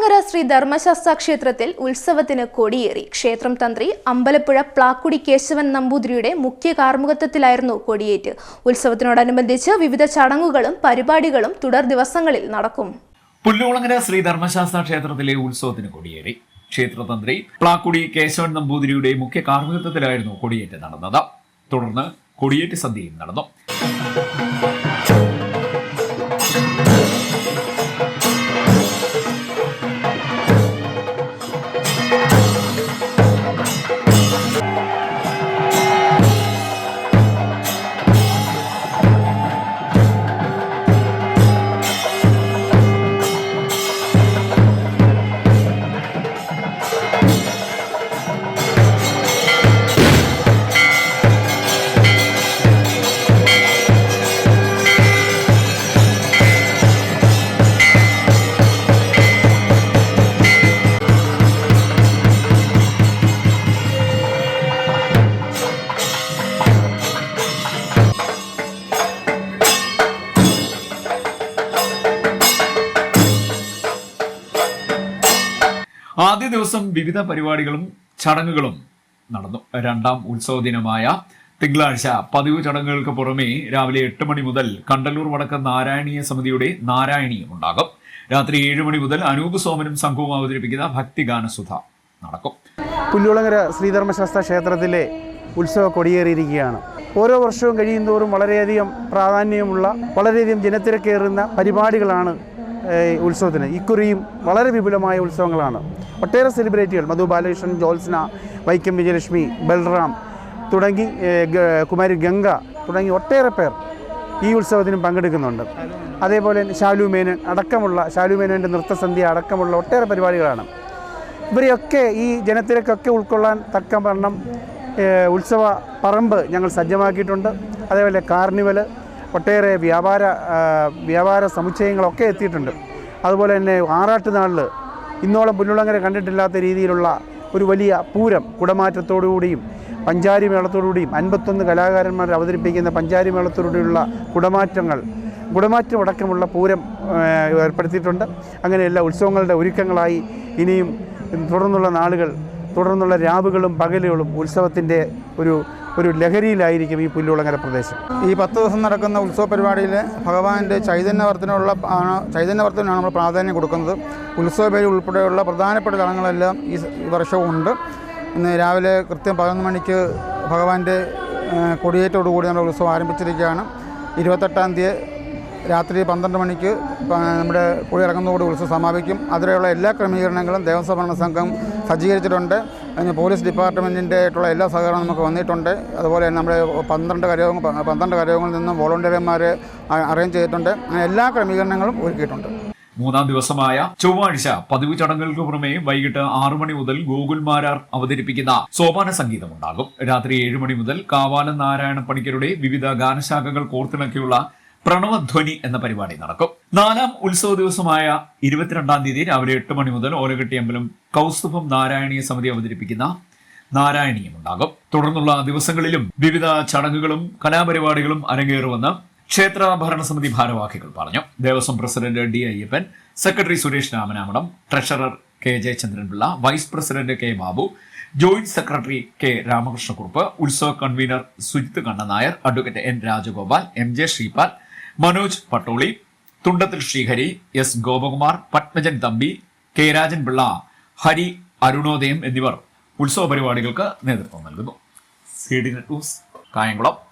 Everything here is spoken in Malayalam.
പുല്ലുളങ്ങര ശ്രീ ധർമ്മശാസ്ത്ര ക്ഷേത്രത്തിൽ ഉത്സവത്തിന് കൊടിയേറി. ക്ഷേത്രം തന്ത്രി അമ്പലപ്പുഴ പ്ലാക്കുടി കേശവൻ നമ്പൂതിരിയുടെ മുഖ്യ കാർമുകത്വത്തിലായിരുന്നു കൊടിയേറ്റ്. ഉത്സവത്തിനോടനുബന്ധിച്ച് വിവിധ ചടങ്ങുകളും പരിപാടികളും തുടർ ദിവസങ്ങളിൽ നടക്കും. പുല്ലുകുളങ്ങര ശ്രീ ധർമ്മശാസ്ത്ര ക്ഷേത്രത്തിലെ ഉത്സവത്തിന് കൊടിയേറി. ക്ഷേത്രതന്ത്രി പ്ലാക്കുടി കേശവൻ നമ്പൂതിരിയുടെ മുഖ്യ കാർമികത്വത്തിലായിരുന്നു കൊടിയേറ്റ് നടന്നത്. തുടർന്ന് കൊടിയേറ്റ് സദ്യയും നടന്നു. ആദ്യ ദിവസം വിവിധ പരിപാടികളും ചടങ്ങുകളും നടന്നു. രണ്ടാം ഉത്സവ ദിനമായ തിങ്കളാഴ്ച പതിവ് ചടങ്ങുകൾക്ക് പുറമെ രാവിലെ എട്ട് മണി മുതൽ കണ്ടല്ലൂർ വടക്ക നാരായണീയ സമിതിയുടെ നാരായണീയം ഉണ്ടാകും. രാത്രി ഏഴ് മണി മുതൽ അനൂപ് സോമനും സംഘവും അവതരിപ്പിക്കുന്ന ഭക്തിഗാനസുധ നടക്കും. പുല്ലുളങ്ങര ശ്രീധർമ്മശാസ്ത്ര ക്ഷേത്രത്തിലെ ഉത്സവ കൊടിയേറിയിരിക്കുകയാണ്. ഓരോ വർഷവും കഴിയുന്തോറും വളരെയധികം പ്രാധാന്യമുള്ള വളരെയധികം ജനത്തിരക്കേറുന്ന പരിപാടികളാണ് ഉത്സവത്തിന്. ഇക്കുറിയും വളരെ വിപുലമായ ഉത്സവങ്ങളാണ്. ഒട്ടേറെ സെലിബ്രിറ്റികൾ മധു ബാലകൃഷ്ണൻ ജോത്സ്ന വൈക്കം വിജയലക്ഷ്മി ബൽറാം തുടങ്ങി കുമാരി ഗംഗ തുടങ്ങി ഒട്ടേറെ പേർ ഈ ഉത്സവത്തിനും പങ്കെടുക്കുന്നുണ്ട്. അതേപോലെ ഷാലു മേനൻ അടക്കമുള്ള ശാലു മേനന്റെ നൃത്തസന്ധ്യ അടക്കമുള്ള ഒട്ടേറെ പരിപാടികളാണ്. ഇവരെയൊക്കെ ഈ ജനത്തിലേക്കൊക്കെ ഉൾക്കൊള്ളാൻ തക്ക വണ്ണം ഉത്സവ പറമ്പ് ഞങ്ങൾ സജ്ജമാക്കിയിട്ടുണ്ട്. അതേപോലെ കാർണിവൽ ഒട്ടേറെ വ്യാപാര വ്യാപാര സമുച്ചയങ്ങളൊക്കെ എത്തിയിട്ടുണ്ട്. അതുപോലെ തന്നെ ആറാട്ട് നാളിൽ ഇന്നോളം പുല്ലുളങ്ങര കണ്ടിട്ടില്ലാത്ത രീതിയിലുള്ള ഒരു വലിയ പൂരം കുടമാറ്റത്തോടുകൂടിയും പഞ്ചാരി മേളത്തോടുകൂടിയും അൻപത്തൊന്ന് കലാകാരന്മാർ അവതരിപ്പിക്കുന്ന പഞ്ചാരി മേളത്തോടുകൂടിയുള്ള കുടമാറ്റങ്ങൾ കുടമാറ്റം അടക്കമുള്ള പൂരം ഏർപ്പെടുത്തിയിട്ടുണ്ട്. അങ്ങനെയുള്ള ഉത്സവങ്ങളുടെ ഒരുക്കങ്ങളായി ഇനിയും തുടർന്നുള്ള നാളുകൾ തുടർന്നുള്ള രാവുകളും പകലുകളും ഉത്സവത്തിന്റെ ഒരു ഒരു ലഹരിയിലായിരിക്കും ഈ പുല്ലുളങ്ങര പ്രദേശം. ഈ പത്ത് ദിവസം നടക്കുന്ന ഉത്സവ പരിപാടിയിൽ ഭഗവാന്റെ ചൈതന്യവർത്തനുള്ള ആണ് ചൈതന്യവർത്തനാണ് നമ്മൾ പ്രാധാന്യം കൊടുക്കുന്നത്. ഉത്സവ പേര് ഉൾപ്പെടെയുള്ള പ്രധാനപ്പെട്ട ചടങ്ങുകളെല്ലാം ഈ വർഷവും ഉണ്ട്. ഇന്ന് രാവിലെ കൃത്യം പതിനൊന്ന് മണിക്ക് ഭഗവാന്റെ കൊടിയേറ്റോടുകൂടി നമ്മുടെ ഉത്സവം ആരംഭിച്ചിരിക്കുകയാണ്. ഇരുപത്തെട്ടാം തീയതി രാത്രി പന്ത്രണ്ട് മണിക്ക് നമ്മുടെ പുഴ ഇറങ്ങുന്നതോട് ഉത്സവം സമാപിക്കും. അതിലുള്ള എല്ലാ ക്രമീകരണങ്ങളും ദേവസ്വം ഭരണ സംഘം സജ്ജീകരിച്ചിട്ടുണ്ട്. അതിന് പോലീസ് ഡിപ്പാർട്ട്മെന്റിന്റെ ആയിട്ടുള്ള എല്ലാ സഹകരണവും നമുക്ക് വന്നിട്ടുണ്ട്. അതുപോലെ തന്നെ നമ്മുടെ പന്ത്രണ്ട് കരയോ പന്ത്രണ്ട് കരയോഗങ്ങളിൽ നിന്നും വോളണ്ടിയർമാരെ അറേഞ്ച് ചെയ്തിട്ടുണ്ട്. എല്ലാ ക്രമീകരണങ്ങളും ഒരുക്കിയിട്ടുണ്ട്. മൂന്നാം ദിവസമായ ചൊവ്വാഴ്ച പതിവ് ചടങ്ങുകൾക്ക് പുറമെ വൈകിട്ട് ആറു മണി മുതൽ ഗോകുൽമാരാർ അവതരിപ്പിക്കുന്ന സോപാന സംഗീതമുണ്ടാകും. രാത്രി ഏഴ് മണി മുതൽ കാവാലം നാരായണ പണിക്കരുടെ വിവിധ ഗാനശാഖകൾ കോർത്തിണക്കിയുള്ള പ്രണവധ്വനി എന്ന പരിപാടി നടക്കും. നാലാം ഉത്സവ ദിവസമായ ഇരുപത്തിരണ്ടാം തീയതി രാവിലെ എട്ട് മണി മുതൽ ഓലകെട്ടിയമ്പലം കൗസ്തുഭം നാരായണീയ സമിതി അവതരിപ്പിക്കുന്ന നാരായണീയം ഉണ്ടാകും. തുടർന്നുള്ള ദിവസങ്ങളിലും വിവിധ ചടങ്ങുകളും കലാപരിപാടികളും അരങ്ങേറുമെന്ന് ക്ഷേത്ര ഭരണസമിതി ഭാരവാഹികൾ പറഞ്ഞു. Devaswom president D Ayyappan secretary Suresh രാമനാമണം treasurer K Jayachandranpillai vice president K Babu joint secretary K Ramakrishnakurup ഉത്സവ convener Sujith Kannanair advocate N Rajagopal M J Sreepal Manoj Pattoli Thundathil Sreehari S. Gopakumar Padmajan Thampi K. Rajan Pillai Hari Arunodayam എന്നിവർ ഉത്സവ പരിപാടികൾക്ക് നേതൃത്വം നൽകുന്നു. C D Kayamkulam.